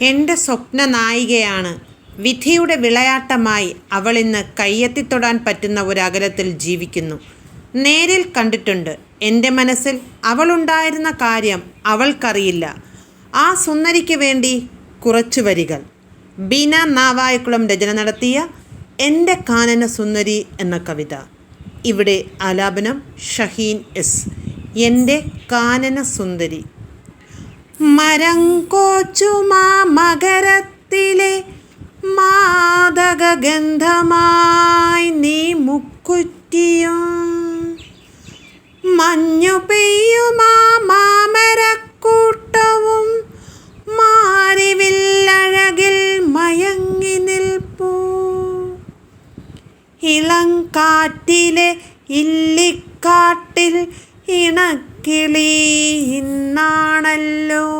എന്റെ സ്വപ്ന നായികയാണ് വിധിയുടെ വിളയാട്ടമായി അവൾ ഇന്ന് കയ്യെത്തിത്തൊടാൻ പറ്റുന്ന ഒരു അകലത്തിൽ ജീവിക്കുന്നു. നേരിൽ കണ്ടിട്ടുണ്ട്. എന്റെ മനസ്സിൽ അവളുണ്ടായിരുന്ന കാര്യം അവൾക്കറിയില്ല. ആ സുന്ദരിക്ക് വേണ്ടി കുറച്ചു വരികൾ. ബീന നാവായക്കുളം രചന നടത്തിയ എന്റെ കാനന സുന്ദരി എന്ന കവിത. ഇവിടെ ആലാപനം ഷഹീൻ എസ്. എന്റെ കാനന സുന്ദരി. മരം കോച്ചുമാ മകരത്തിലെ മാതകഗന്ധമായി നീ മുക്കുറ്റിയും. മഞ്ഞു പെയ്യുമാ മാമരക്കൂട്ടവും. മാറിവില്ലഴകിൽ മയങ്ങി നിൽപ്പൂ. ഇളം കാറ്റിലെ ഇല്ലിക്കാട്ടിൽ ഇണക്കിളി ഇന്നാണല്ലോ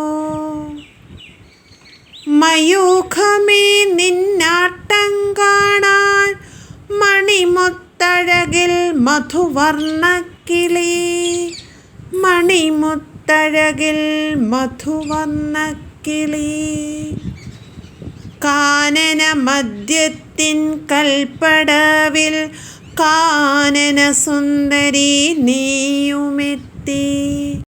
മയൂഖമേ നിന്നാട്ടം കാണാൻ മണിമുത്തഴകിൽ മധുവർണക്കിളി. മണിമുത്തഴകിൽ മധുവർണക്കിളി. കാനന മദ്യത്തിൻ കൽപ്പടവിൽ കാനന സുന്ദരി Namaste.